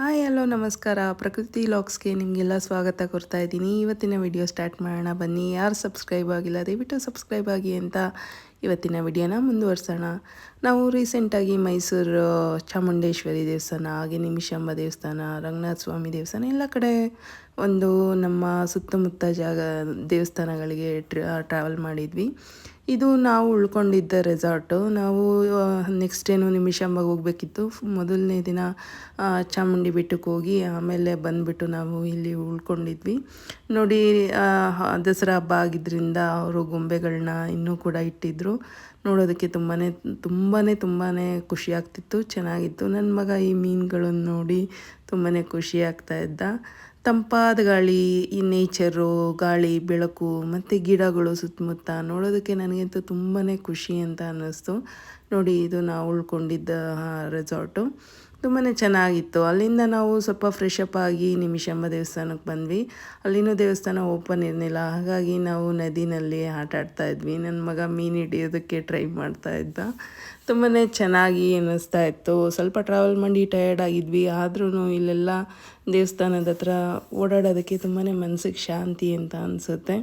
Hi, hello, ನಮಸ್ಕಾರ. ಪ್ರಕೃತಿ ಲಾಕ್ಸ್ಗೆ ನಿಮಗೆಲ್ಲ ಸ್ವಾಗತ ಕೊಡ್ತಾ ಇದ್ದೀನಿ. ಇವತ್ತಿನ ವಿಡಿಯೋ ಸ್ಟಾರ್ಟ್ ಮಾಡೋಣ. ಬನ್ನಿ. ಯಾರು ಸಬ್ಸ್ಕ್ರೈಬ್ ಆಗಿಲ್ಲ, ದಯವಿಟ್ಟು ಸಬ್ಸ್ಕ್ರೈಬ್ ಆಗಿ ಅಂತ ಇವತ್ತಿನ ವಿಡಿಯೋನ ಮುಂದುವರ್ಸೋಣ. ನಾವು ರೀಸೆಂಟಾಗಿ ಮೈಸೂರು ಚಾಮುಂಡೇಶ್ವರಿ ದೇವಸ್ಥಾನ, ಹಾಗೆ ನಿಮಿಷಾಂಬ ದೇವಸ್ಥಾನ, ರಂಗನಾಥ ಸ್ವಾಮಿ ದೇವಸ್ಥಾನ ಎಲ್ಲ ಕಡೆ ಒಂದು ನಮ್ಮ ಸುತ್ತಮುತ್ತ ಜಾಗ, ದೇವಸ್ಥಾನಗಳಿಗೆ ಟ್ರಾವೆಲ್ ಮಾಡಿದ್ವಿ. ಇದು ನಾವು ಉಳ್ಕೊಂಡಿದ್ದ ರೆಸಾರ್ಟು ನಾವು ನೆಕ್ಸ್ಟ್ ಏನು ನಿಮಿಷಾಂಬಾಗ ಹೋಗ್ಬೇಕಿತ್ತು. ಮೊದಲನೇ ದಿನ ಚಾಮುಂಡಿ ಬೆಟ್ಟಕ್ಕೆ ಹೋಗಿ ಆಮೇಲೆ ಬಂದುಬಿಟ್ಟು ನಾವು ಇಲ್ಲಿ ಉಳ್ಕೊಂಡಿದ್ವಿ. ನೋಡಿ ದಸರಾ ಹಬ್ಬ ಆಗಿದ್ದರಿಂದ ಅವರು ಗೊಂಬೆಗಳನ್ನ ಇನ್ನೂ ಕೂಡ ಇಟ್ಟಿದ್ರು. ನೋಡೋದಕ್ಕೆ ತುಂಬಾ ತುಂಬಾ ತುಂಬಾ ಖುಷಿಯಾಗ್ತಿತ್ತು ಚೆನ್ನಾಗಿತ್ತು. ನನ್ನ ಮಗ ಈ ಮೀನುಗಳನ್ನು ನೋಡಿ ತುಂಬಾ ಖುಷಿ ಆಗ್ತಾ ಇದ್ದ. ತಂಪಾದ ಗಾಳಿ, ಈ ನೇಚರು ಗಾಳಿ, ಬೆಳಕು, ಮತ್ತು ಗಿಡಗಳು ಸುತ್ತಮುತ್ತ ನೋಡೋದಕ್ಕೆ ನನಗಂತೂ ತುಂಬಾ ಖುಷಿ ಅಂತ ಅನ್ನಿಸ್ತು. ನೋಡಿ, ಇದು ನಾವು ಉಳ್ಕೊಂಡಿದ್ದ ರೆಸಾರ್ಟು ತುಂಬಾ ಚೆನ್ನಾಗಿತ್ತು. ಅಲ್ಲಿಂದ ನಾವು ಸ್ವಲ್ಪ ಫ್ರೆಶ್ ಅಪ್ ಆಗಿ ನಿಮಿಷಂಬ ದೇವಸ್ಥಾನಕ್ಕೆ ಬಂದ್ವಿ. ಅಲ್ಲಿನೂ ದೇವಸ್ಥಾನ ಓಪನ್ ಇರಲಿಲ್ಲ. ಹಾಗಾಗಿ ನಾವು ನದಿನಲ್ಲಿ ಆಟ ಆಡ್ತಾ ಇದ್ವಿ. ನನ್ನ ಮಗ ಮೀನು ಹಿಡಿಯೋದಕ್ಕೆ ಟ್ರೈ ಮಾಡ್ತಾ ಇದ್ದ. ತುಂಬಾ ಚೆನ್ನಾಗಿ ಅನ್ನಿಸ್ತಾ ಇತ್ತು. ಸ್ವಲ್ಪ ಟ್ರಾವೆಲ್ ಮಾಡಿ ಟಯರ್ಡ್ ಆಗಿದ್ವಿ. ಆದ್ರೂ ಇಲ್ಲೆಲ್ಲ ದೇವಸ್ಥಾನದ ಹತ್ರ ಓಡಾಡೋದಕ್ಕೆ ತುಂಬಾ ಮನಸ್ಸಿಗೆ ಶಾಂತಿ ಅಂತ ಅನಿಸುತ್ತೆ.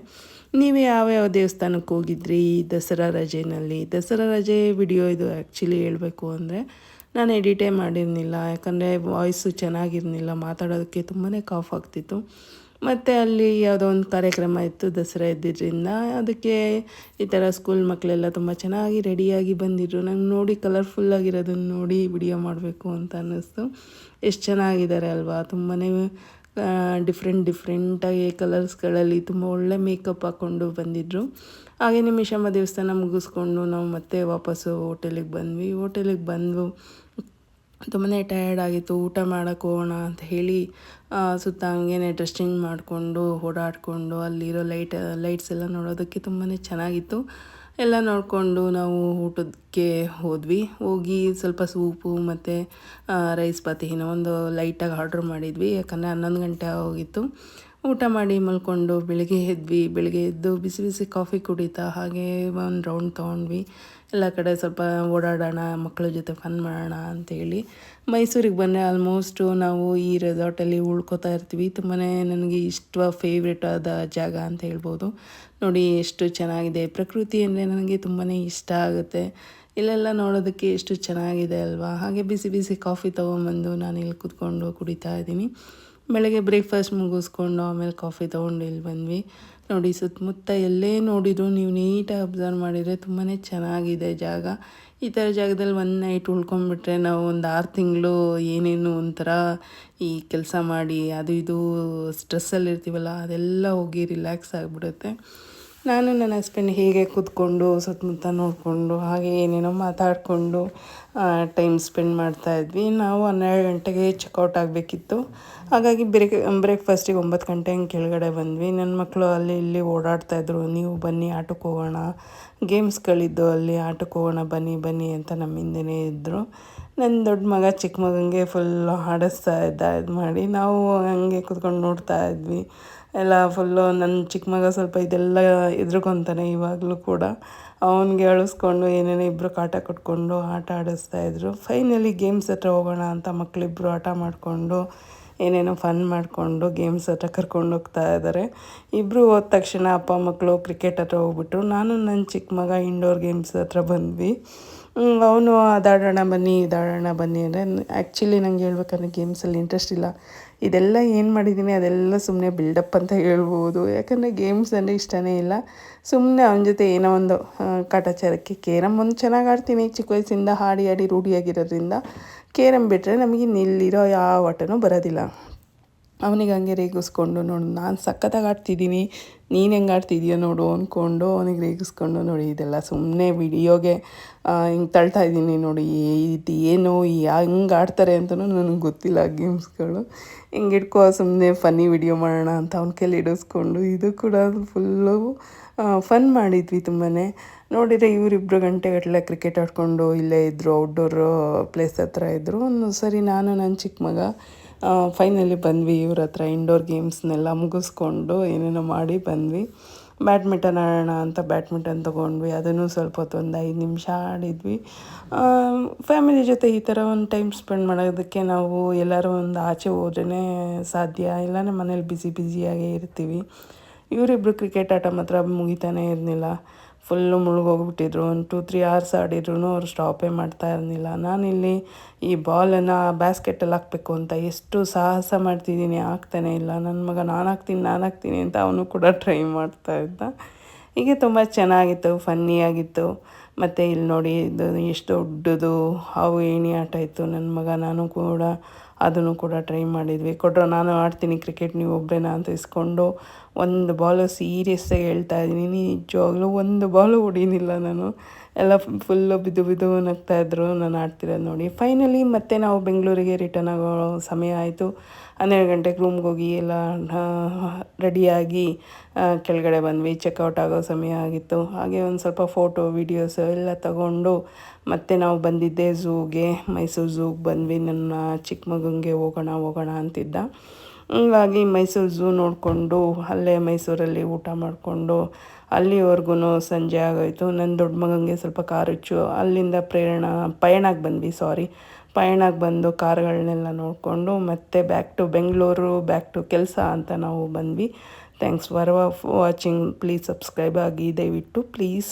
ನೀವು ಯಾವ್ಯಾವ ದೇವಸ್ಥಾನಕ್ಕೆ ಹೋಗಿದ್ರಿ ದಸರಾ ರಜೆನಲ್ಲಿ? ದಸರಾ ರಜೆ ವಿಡಿಯೋ ಇದು ಆ್ಯಕ್ಚುಲಿ ಹೇಳಬೇಕು ಅಂದರೆ ನಾನು ಎಡಿಟೇ ಮಾಡಿರಲಿಲ್ಲ, ಯಾಕಂದರೆ ವಾಯ್ಸು ಚೆನ್ನಾಗಿರಲಿಲ್ಲ, ಮಾತಾಡೋದಕ್ಕೆ ತುಂಬಾ ಕಾಫ್ ಆಗ್ತಿತ್ತು. ಮತ್ತು ಅಲ್ಲಿ ಯಾವುದೋ ಒಂದು ಕಾರ್ಯಕ್ರಮ ಇತ್ತು, ದಸರಾ ಇದ್ದಿದ್ದರಿಂದ ಅದಕ್ಕೆ ಈ ಥರ ಸ್ಕೂಲ್ ಮಕ್ಕಳೆಲ್ಲ ತುಂಬ ಚೆನ್ನಾಗಿ ರೆಡಿಯಾಗಿ ಬಂದಿದ್ರು. ನಂಗೆ ನೋಡಿ ಕಲರ್ಫುಲ್ಲಾಗಿರೋದನ್ನು ನೋಡಿ ವಿಡಿಯೋ ಮಾಡಬೇಕು ಅಂತ ಅನ್ನಿಸ್ತು. ಎಷ್ಟು ಚೆನ್ನಾಗಿದ್ದಾರೆ ಅಲ್ವಾ? ತುಂಬಾ ಡಿಫ್ರೆಂಟ್ ಡಿಫ್ರೆಂಟಾಗಿ ಕಲರ್ಸ್ಗಳಲ್ಲಿ ತುಂಬ ಒಳ್ಳೆ ಮೇಕಪ್ ಹಾಕ್ಕೊಂಡು ಬಂದಿದ್ದರು ಹಾಗೆ ನಿಮಿಷಮ್ಮ ದೇವಸ್ಥಾನ ಮುಗಿಸ್ಕೊಂಡು ನಾವು ಮತ್ತೆ ವಾಪಸ್ಸು ಹೋಟೆಲಿಗೆ ಬಂದ್ವಿ. ಹೋಟೆಲಿಗೆ ಬಂದು ತುಂಬಾ ಟಯರ್ಡ್ ಆಗಿತ್ತು. ಊಟ ಮಾಡೋಕ್ಕೆ ಹೋಗೋಣ ಅಂತ ಹೇಳಿ ಸುತ್ತ ಹಂಗೇನೆ ಡ್ರೆಸ್ ಚೇಂಜ್ ಮಾಡಿಕೊಂಡು, ಓಡಾಡಿಕೊಂಡು, ಅಲ್ಲಿರೋ ಲೈಟ್ ಲೈಟ್ಸ್ ಎಲ್ಲ ನೋಡೋದಕ್ಕೆ ತುಂಬಾ ಚೆನ್ನಾಗಿತ್ತು. ಎಲ್ಲ ನೋಡಿಕೊಂಡು ನಾವು ಊಟಕ್ಕೆ ಹೋದ್ವಿ. ಹೋಗಿ ಸ್ವಲ್ಪ ಸೂಪು ಮತ್ತು ರೈಸ್ ಬಾತ್ ಏನೋ ಒಂದು ಲೈಟಾಗಿ ಆರ್ಡ್ರ್ ಮಾಡಿದ್ವಿ. ಯಾಕಂದರೆ ಹನ್ನೊಂದು ಗಂಟೆ ಹೋಗಿತ್ತು ಊಟ ಮಾಡಿ ಮಲ್ಕೊಂಡು ಬೆಳಿಗ್ಗೆ ಎದ್ವಿ, ಬೆಳಿಗ್ಗೆ ಎದ್ದು ಬಿಸಿ ಬಿಸಿ ಕಾಫಿ ಕುಡಿತಾ ಹಾಗೆ ಒಂದು ರೌಂಡ್ ತೊಗೊಂಡ್ವಿ. ಎಲ್ಲ ಕಡೆ ಸ್ವಲ್ಪ ಓಡಾಡೋಣ ಮಕ್ಕಳ ಜೊತೆ ಫನ್ ಮಾಡೋಣ ಅಂಥೇಳಿ ಮೈಸೂರಿಗೆ ಬಂದರೆ ಆಲ್ಮೋಸ್ಟು ನಾವು ಈ ರೆಸಾರ್ಟಲ್ಲಿ ಉಳ್ಕೋತಾ ಇರ್ತೀವಿ. ತುಂಬಾ ನನಗೆ ಇಷ್ಟ ಫೇವ್ರೇಟ್ ಆದ ಜಾಗ ಅಂತ ಹೇಳ್ಬೋದು. ನೋಡಿ ಎಷ್ಟು ಚೆನ್ನಾಗಿದೆ. ಪ್ರಕೃತಿ ಅಂದರೆ ನನಗೆ ತುಂಬಾ ಇಷ್ಟ ಆಗುತ್ತೆ. ಇಲ್ಲೆಲ್ಲ ನೋಡೋದಕ್ಕೆ ಎಷ್ಟು ಚೆನ್ನಾಗಿದೆ ಅಲ್ವಾ? ಹಾಗೆ ಬಿಸಿ ಬಿಸಿ ಕಾಫಿ ತೊಗೊಂಬಂದು ನಾನು ಇಲ್ಲಿ ಕೂತ್ಕೊಂಡು ಕುಡಿತಾ ಇದ್ದೀನಿ. ಬೆಳಗ್ಗೆ ಬ್ರೇಕ್ಫಾಸ್ಟ್ ಮುಗಿಸ್ಕೊಂಡು ಆಮೇಲೆ ಕಾಫಿ ತೊಗೊಂಡು ಇಲ್ಲಿ ಬಂದ್ವಿ. ನೋಡಿ ಸುತ್ತಮುತ್ತ ಎಲ್ಲೇ ನೋಡಿದ್ರು, ನೀವು ನೀಟಾಗಿ ಅಬ್ಸರ್ವ್ ಮಾಡಿದರೆ ತುಂಬಾ ಚೆನ್ನಾಗಿದೆ ಜಾಗ. ಈ ಥರ ಜಾಗದಲ್ಲಿ ಒನ್ ನೈಟ್ ಉಳ್ಕೊಂಡ್ಬಿಟ್ರೆ ನಾವು ಒಂದು ಆರು ತಿಂಗಳು ಏನೇನು ಒಂಥರ ಈ ಕೆಲಸ ಮಾಡಿ, ಅದು ಇದು ಸ್ಟ್ರೆಸ್ಸಲ್ಲಿ ಇರ್ತೀವಲ್ಲ ಅದೆಲ್ಲ ಹೋಗಿ ರಿಲ್ಯಾಕ್ಸ್ ಆಗಿಬಿಡುತ್ತೆ. ನಾನು ನನ್ನ ಹಸ್ಬೆಂಡ್ ಹೀಗೆ ಕೂತ್ಕೊಂಡು, ಸುತ್ತಮುತ್ತ ನೋಡಿಕೊಂಡು, ಹಾಗೆ ಏನೇನೋ ಮಾತಾಡಿಕೊಂಡು ಟೈಮ್ ಸ್ಪೆಂಡ್ ಮಾಡ್ತಾ ಇದ್ವಿ. ನಾವು ಹನ್ನೆರಡು ಗಂಟೆಗೆ ಚೆಕ್ಔಟ್ ಆಗಬೇಕಿತ್ತು. ಹಾಗಾಗಿ ಬ್ರೇಕ್ ಬ್ರೇಕ್ಫಾಸ್ಟಿಗೆ ಒಂಬತ್ತು ಗಂಟೆ ಹಂಗೆ ಕೆಳಗಡೆ ಬಂದ್ವಿ. ನನ್ನ ಮಕ್ಕಳು ಅಲ್ಲಿ ಇಲ್ಲಿ ಓಡಾಡ್ತಾ ಇದ್ರು. ನೀವು ಬನ್ನಿ, ಆಟಕ್ಕೆ ಹೋಗೋಣ. ಗೇಮ್ಸ್ಗಳಿದ್ದು ಅಲ್ಲಿ ಆಟಕ್ಕೆ ಹೋಗೋಣ, ಬನ್ನಿ ಬನ್ನಿ ಅಂತ ನಮ್ಮ ಇದ್ದರು ನನ್ನ ದೊಡ್ಡ ಮಗ ಚಿಕ್ಕ ಮಗನಿಗೆ ಫುಲ್ ಆಡಿಸ್ತಾ ಇದ್ದ ಇದು ಮಾಡಿ ನಾವು ಹಂಗೆ ಕೂತ್ಕೊಂಡು ನೋಡ್ತಾ ಇದ್ವಿ. ಎಲ್ಲ ಫುಲ್ಲು ನನ್ನ ಚಿಕ್ಕ ಮಗ ಸ್ವಲ್ಪ ಇದೆಲ್ಲ ಎದುರ್ಕೊತಾನೆ ಇವಾಗಲೂ ಕೂಡ. ಅವನಿಗೆ ಅಳಿಸ್ಕೊಂಡು ಏನೇನೋ ಇಬ್ಬರು ಕಾಟ ಕೊಟ್ಕೊಂಡು ಆಟ ಆಡಿಸ್ತಾ ಇದ್ರು. ಫೈನಲಿ ಗೇಮ್ಸ್ ಹತ್ರ ಹೋಗೋಣ ಅಂತ ಮಕ್ಕಳಿಬ್ಬರು ಆಟ ಮಾಡಿಕೊಂಡು, ಏನೇನೋ ಫನ್ ಮಾಡಿಕೊಂಡು ಗೇಮ್ಸ್ ಹತ್ರ ಕರ್ಕೊಂಡು ಹೋಗ್ತಾ ಇದ್ದಾರೆ ಇಬ್ಬರು ಹೋದ ತಕ್ಷಣ ಅಪ್ಪ ಮಕ್ಕಳು ಕ್ರಿಕೆಟ್ ಹತ್ರ ಹೋಗ್ಬಿಟ್ರು ನಾನು ನನ್ನ ಚಿಕ್ಕ ಮಗ ಇಂಡೋರ್ ಗೇಮ್ಸ್ ಹತ್ರ ಬಂದ್ವಿ. ಅವನು ಅದಾಡೋಣ ಬನ್ನಿ, ಇದಾಡೋಣ ಬನ್ನಿ ಅಂದರೆ ಆ್ಯಕ್ಚುಲಿ ನಂಗೆ ಹೇಳ್ಬೇಕಂದ್ರೆ ಗೇಮ್ಸಲ್ಲಿ ಇಂಟ್ರೆಸ್ಟ್ ಇಲ್ಲ. ಇದೆಲ್ಲ ಏನು ಮಾಡಿದ್ದೀನಿ ಅದೆಲ್ಲ ಸುಮ್ಮನೆ ಬಿಲ್ಡಪ್ ಅಂತ ಹೇಳ್ಬೋದು. ಯಾಕಂದರೆ ಗೇಮ್ಸ್ ಅಂದರೆ ಇಷ್ಟನೇ ಇಲ್ಲ. ಸುಮ್ಮನೆ ಅವನ ಜೊತೆ ಏನೋ ಒಂದು ಕಾಟಾಚಾರಕ್ಕೆ ಕೇರಮ್ ಒಂದು ಚೆನ್ನಾಗಿ ಆಡ್ತೀನಿ. ಚಿಕ್ಕ ವಯಸ್ಸಿಂದ ಹಾಡಿ ಆಡಿ ರೂಢಿಯಾಗಿರೋದ್ರಿಂದ ಕೇರಮ್ ಬಿಟ್ಟರೆ ನಮಗೆ ನಿಲ್ಲಿರೋ ಯಾವ ಆಟನೂ ಬರೋದಿಲ್ಲ. ಅವನಿಗೆ ಹಂಗೆ ರೇಗಿಸ್ಕೊಂಡು ನೋಡು, ನಾನು ಸಖತ್ತಾಗಿ ಆಡ್ತಿದ್ದೀನಿ ನೀನು ಹೆಂಗೆ ಆಡ್ತಿದ್ಯೋ ನೋಡು ಅಂದ್ಕೊಂಡು ಅವನಿಗೆ ರೇಗಿಸ್ಕೊಂಡು ನೋಡಿ, ಇದೆಲ್ಲ ಸುಮ್ಮನೆ ವಿಡಿಯೋಗೆ ಹಿಂಗೆ ತಳ್ತಾ ಇದ್ದೀನಿ ನೋಡಿ, ಇದು ಏನು ಹೆಂಗೆ ಆಡ್ತಾರೆ ಅಂತಲೂ ನನಗೆ ಗೊತ್ತಿಲ್ಲ ಗೇಮ್ಸ್ಗಳು. ಹಿಂಗೆ ಇಟ್ಕೋ ಸುಮ್ಮನೆ ಫನ್ನಿ ವಿಡಿಯೋ ಮಾಡೋಣ ಅಂತ ಅವ್ನ ಕೈಲಿ ಇಡಿಸ್ಕೊಂಡು ಇದು ಕೂಡ ಫುಲ್ಲು ಫನ್ ಮಾಡಿದ್ವಿ ತುಂಬಾ ನೋಡಿದರೆ ಇವರಿಬ್ಬರು ಗಂಟೆಗಟ್ಟಲೆ ಕ್ರಿಕೆಟ್ ಆಡ್ಕೊಂಡು ಇಲ್ಲೇ ಇದ್ದರು ಔಟ್ಡೋರ್ ಪ್ಲೇಸ್ ಹತ್ರ ಇದ್ದರು ಒಂದು ಸರಿ ನಾನು ನನ್ನ ಚಿಕ್ಕ ಮಗ ಫೈನಲಿ ಬಂದ್ವಿ ಇವ್ರ ಹತ್ರ ಇಂಡೋರ್ ಗೇಮ್ಸ್ನೆಲ್ಲ ಮುಗಿಸ್ಕೊಂಡು ಏನೇನೋ ಮಾಡಿ ಬಂದ್ವಿ. ಬ್ಯಾಡ್ಮಿಂಟನ್ ಆಡೋಣ ಅಂತ ಬ್ಯಾಡ್ಮಿಂಟನ್ ತೊಗೊಂಡ್ವಿ. ಅದನ್ನು ಸ್ವಲ್ಪ ಹೊತ್ತು ಒಂದು ಐದು ನಿಮಿಷ ಆಡಿದ್ವಿ. ಫ್ಯಾಮಿಲಿ ಜೊತೆ ಈ ಥರ ಒಂದು ಟೈಮ್ ಸ್ಪೆಂಡ್ ಮಾಡೋದಕ್ಕೆ ನಾವು ಎಲ್ಲರೂ ಒಂದು ಆಚೆ ಹೋದ್ರೇ ಸಾಧ್ಯ. ಇಲ್ಲಾಂದ್ರೆ ಮನೇಲಿ ಬ್ಯುಸಿ ಬ್ಯುಸಿಯಾಗೇ ಇರ್ತೀವಿ. ಇವರಿಬ್ಬರು ಕ್ರಿಕೆಟ್ ಆಟ ಮಾತ್ರ ಮುಗಿತಾನೇ ಇರಲಿಲ್ಲ. ಫುಲ್ಲು ಮುಳುಗೋಗ್ಬಿಟ್ಟಿದ್ರು. ಒಂದು ಟೂ ತ್ರೀ ಅವರ್ಸ್ ಆಡಿದ್ರು ಅವ್ರು ಸ್ಟಾಪೇ ಮಾಡ್ತಾ ಇರಲಿಲ್ಲ. ನಾನಿಲ್ಲಿ ಈ ಬಾಲನ್ನು ಬ್ಯಾಸ್ಕೆಟಲ್ಲಿ ಹಾಕಬೇಕು ಅಂತ ಎಷ್ಟು ಸಾಹಸ ಮಾಡ್ತಿದ್ದೀನಿ ಆಗ್ತಾನೆ ಇಲ್ಲ. ನನ್ನ ಮಗ ನಾನು ಹಾಕ್ತೀನಿ ನಾನು ಹಾಕ್ತೀನಿ ಅಂತ ಅವನು ಕೂಡ ಟ್ರೈ ಮಾಡ್ತಾ ಇದ್ದ. ಹೀಗೆ ತುಂಬ ಚೆನ್ನಾಗಿತ್ತು ಫನ್ನಿಯಾಗಿತ್ತು ಮತ್ತು ಇಲ್ಲಿ ನೋಡಿ ಇದು ಎಷ್ಟು ದೊಡ್ಡದು ಹಾವು ಏಣಿ ಆಟ ಇತ್ತು. ನನ್ನ ಮಗ ನಾನು ಕೂಡ ಅದನ್ನು ಕೂಡ ಟ್ರೈ ಮಾಡಿದ್ವಿ. ಕೊಟ್ಟರು ನಾನು ಆಡ್ತೀನಿ ಕ್ರಿಕೆಟ್ ನೀವು ಒಬ್ಬರೇನಾ ಅಂತ ಇಸ್ಕೊಂಡು ಒಂದು ಬಾಲು ಸೀರಿಯಸ್ಸಾಗಿ ಹೇಳ್ತಾ ಇದ್ದೀನಿ. ನಿಜವಾಗ್ಲೂ ಒಂದು ಬಾಲು ಹೊಡೀನಿಲ್ಲ ನಾನು. ಎಲ್ಲ ಫುಲ್ಲು ಬಿದ್ದು ಬಿದ್ದು ನಗ್ತಾಯಿದ್ರು ನಾನು ಆಡ್ತಿರೋದು ನೋಡಿ. ಫೈನಲಿ ಮತ್ತೆ ನಾವು ಬೆಂಗಳೂರಿಗೆ ರಿಟರ್ನ್ ಆಗೋ ಸಮಯ ಆಯಿತು. ಹನ್ನೆರಡು ಗಂಟೆಗೆ ರೂಮ್ಗೆ ಹೋಗಿ ಎಲ್ಲ ರೆಡಿಯಾಗಿ ಕೆಳಗಡೆ ಬಂದ್ವಿ. ಚೆಕ್ಔಟ್ ಆಗೋ ಸಮಯ ಆಗಿತ್ತು. ಹಾಗೆ ಒಂದು ಸ್ವಲ್ಪ ಫೋಟೋ ವೀಡಿಯೋಸ್ ಎಲ್ಲ ತಗೊಂಡು ಮತ್ತೆ ನಾವು ಬಂದಿದ್ದೆ ಝೂಗೆ ಮೈಸೂರು ಝೂಗೆ ಬಂದ್ವಿ. ನನ್ನ ಚಿಕ್ಕ ಮಗನಿಗೆ ಹೋಗೋಣ ಹೋಗೋಣ ಅಂತಿದ್ದ. ಹಂಗಾಗಿ ಮೈಸೂರು ಝೂ ನೋಡಿಕೊಂಡು, ಅಲ್ಲೇ ಮೈಸೂರಲ್ಲಿ ಊಟ ಮಾಡಿಕೊಂಡು ಅಲ್ಲಿವರೆಗೂ ಸಂಜೆ ಆಗೋಯಿತು. ನನ್ನ ದೊಡ್ಡ ಮಗನಿಗೆ ಸ್ವಲ್ಪ ಕಾರ್ ಹುಚ್ಚು ಅಲ್ಲಿಂದ ಪ್ರೇರಣ, ಪಯಣಕ್ಕೆ ಬಂದ್ವಿ ಸಾರಿ ಪಯಣಕ್ಕೆ ಬಂದು ಕಾರ್ಗಳನ್ನೆಲ್ಲ ನೋಡಿಕೊಂಡು, ಮತ್ತೆ back to Bengaluru back to ಕೆಲಸ ಅಂತ ನಾವು ಬಂದ್ವಿ. Thanks for watching please subscribe ಆಗಿ ದಯವಿಟ್ಟು ಪ್ಲೀಸ್